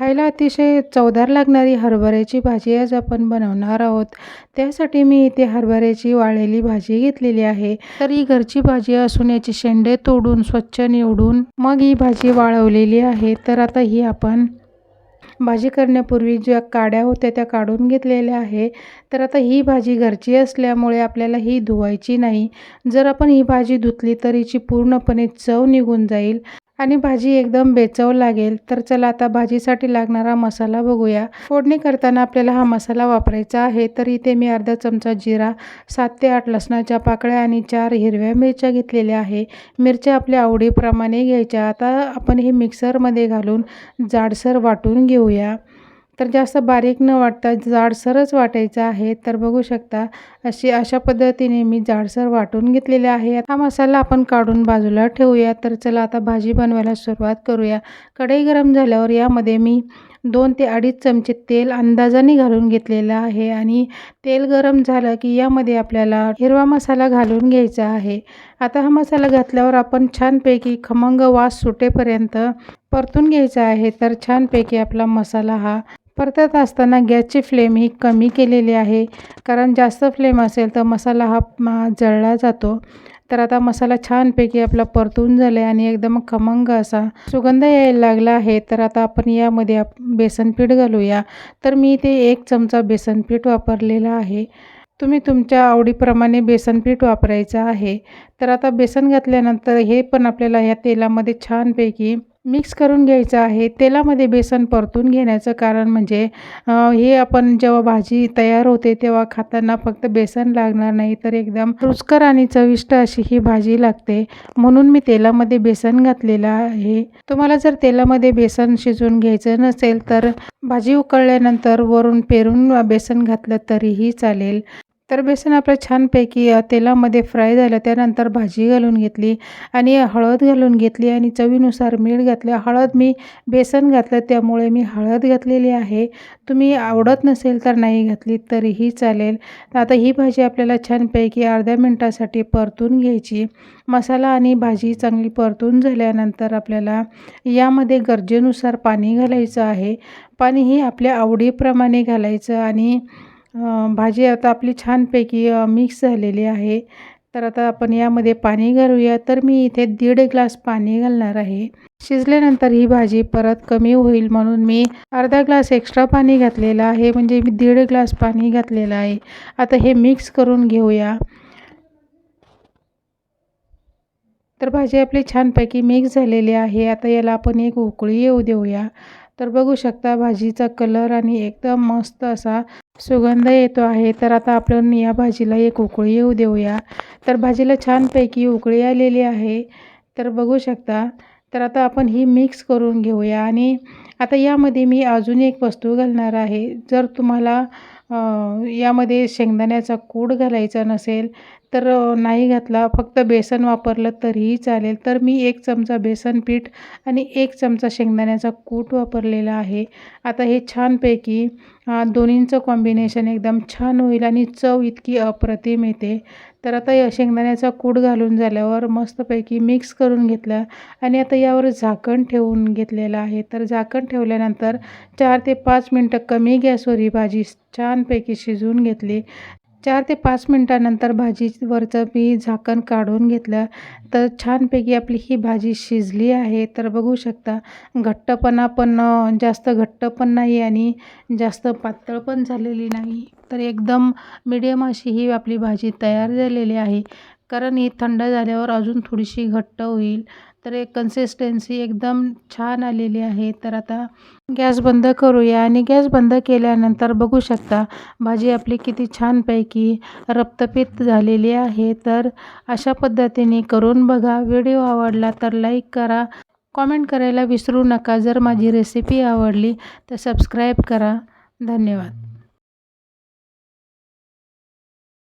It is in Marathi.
खायला अतिशय चवदार लागणारी हरभऱ्याची भाजी आज आपण बनवणार आहोत. त्यासाठी मी इथे हरभऱ्याची वाळलेली भाजी घेतलेली आहे. तर ही घरची भाजी असून याची शेंडे तोडून स्वच्छ निवडून मग ही भाजी वाळवलेली आहे. तर आता ही आपण भाजी करण्यापूर्वी ज्या काड्या होत्या त्या काढून घेतलेल्या आहे. तर आता ही भाजी घरची असल्यामुळे आपल्याला ही धुवायची नाही. जर आपण ही भाजी धुतली तर हिची पूर्णपणे चव निघून जाईल. आणि भाजी एकदम बेचव लागेल. तर चला आता भाजीसाठी लागणारा मसाला बघूया. फोडणी करताना आपल्याला हा मसाला वापरायचा आहे. तर इथे मी अर्धा चमचा जिरा सात ते आठ लसणाच्या पाकळ्या आणि चार हिरव्या मिरच्या घेतलेल्या आहे. मिरच्या आपल्या आवडीप्रमाणे घ्यायच्या. आता आपण हे मिक्सरमध्ये घालून जाडसर वाटून घेऊया. तर जास्त बारीक न वाटता जाडसरच वाटायचं आहे. तर बघू शकता अशी अशा पद्धतीने मी जाडसर वाटून घेतलेले आहे. हा मसाला आपण काढून बाजूला ठेवूया. तर चला आता भाजी बनवायला सुरुवात करूया. कढई गरम झाल्यावर यामध्ये मी दोन ते अडीच चमचे तेल अंदाजाने घालून घेतलेलं आहे. आणि तेल गरम झालं की यामध्ये आपल्याला हिरवा मसाला घालून घ्यायचा आहे. आता हा मसाला घातल्यावर आपण छानपैकी खमंग वास सुटेपर्यंत परतून घ्यायचा आहे. तर छानपैकी आपला मसाला हा परतत असताना गॅसची फ्लेम ही कमी केलेली आहे. कारण जास्त फ्लेम असेल तर मसाला हा जळला जातो. तर आता मसाला छानपैकी आपला परतून झाला आहे आणि एकदम खमंग असा सुगंध यायला लागला आहे. तर आता आपण यामध्ये आप बेसन पीठ घालूया. तर मी इथे एक चमचा बेसन पीठ वापरलेला आहे. तुम्ही तुमच्या आवडीप्रमाणे बेसन पीठ वापरायचं आहे. तर आता बेसन घातल्यानंतर हे पण आपल्याला ह्या तेलामध्ये छानपैकी मिक्स करून घ्यायचं आहे. तेलामध्ये बेसन परतून घेण्याचं कारण म्हणजे हे आपण जेव्हा भाजी तयार होते तेव्हा खाताना फक्त बेसन लागणार नाही तर एकदम रुचकर आणि चविष्ट अशी ही भाजी लागते. म्हणून मी तेलामध्ये बेसन घातलेलं आहे. तुम्हाला जर तेलामध्ये बेसन शिजवून घ्यायचं नसेल तर भाजी उकळल्यानंतर वरून पेरून बेसन घातलं तरीही चालेल. तर बेसन आपलं छानपैकी तेलामध्ये फ्राय झालं त्यानंतर भाजी घालून घेतली आणि हळद घालून घेतली आणि चवीनुसार मीठ घातलं. हळद मी बेसन घातलं त्यामुळे मी हळद घातलेली आहे. तुम्ही आवडत नसेल तर नाही घातली तरीही चालेल. आता ही भाजी आपल्याला छानपैकी अर्ध्या मिनटासाठी परतून घ्यायची. मसाला आणि भाजी चांगली परतून झाल्यानंतर आपल्याला यामध्ये गरजेनुसार पाणी घालायचं आहे. पाणी ही आपल्या आवडीप्रमाणे घालायचं आणि भाजी आता आपली छानपैकी मिक्स झालेली आहे. तर आता आपण यामध्ये पाणी घालूया. तर मी इथे दीड ग्लास पाणी घालणार आहे. शिजल्यानंतर ही भाजी परत कमी होईल म्हणून मी अर्धा ग्लास एक्स्ट्रा पाणी घातलेलं आहे. म्हणजे मी दीड ग्लास पाणी घातलेलं आहे. आता हे मिक्स करून घेऊया. तर भाजी आपली छानपैकी मिक्स झालेली आहे. आता याला आपण एक उकळी येऊ देऊया. तर बघू शकता भाजीचा कलर आणि एकदम मस्त असा सुगंध येतो आहे. तर आता आपण या भाजीला एक उकळी येऊ देऊया. तर भाजीला छानपैकी उकळी आलेली आहे. तर बघू शकता. तर आता आपण ही मिक्स करून घेऊया आणि आता यामध्ये मी अजून एक वस्तू घालणार आहे. जर तुम्हाला यामध्ये शेंगदाण्याचा कूड घालायचा नसेल तर नाही घातला. फक्त बेसन वापरलं तरीही चालेल. तर मी एक चमचा बेसन पीठ आणि एक चमचा शेंगदाण्याचा कूट वापरलेला आहे. आता हे छानपैकी दोन्हींचं कॉम्बिनेशन एकदम छान होईल आणि चव इतकी अप्रतिम येते. तर आता या शेंगदाण्याचा कूड घालून झाल्यावर मस्तपैकी मिक्स करून घेतलं आणि आता यावर झाकण ठेवून घेतलेलं आहे. तर झाकण ठेवल्यानंतर चार ते पाच मिनटं कमी गॅसवर ही भाजी छान छानपैकी शिजवून घेतली. चार ते पाच मिनटानंतर भाजीवरचं मी झाकण काढून घेतलं. तर छानपैकी आपली ही भाजी शिजली आहे. तर बघू शकता घट्टपणा पण जास्त घट्ट पण नाही आणि जास्त पातळ पण झालेली नाही. तर एकदम मिडियम अशी ही आपली भाजी तयार झालेली आहे. कारण ही थंड झाल्यावर अजून थोडीशी घट्ट होईल. तर एक कन्सिस्टन्सी एकदम छान आलेली आहे. तर आता गॅस बंद करूया आणि गॅस बंद केल्यानंतर बघू शकता भाजी आपली किती छानपैकी रक्तपित झालेली आहे. तर अशा पद्धतीने करून बघा. व्हिडिओ आवडला तर लाईक करा. कॉमेंट करायला विसरू नका. जर माझी रेसिपी आवडली तर सबस्क्राईब करा. धन्यवाद.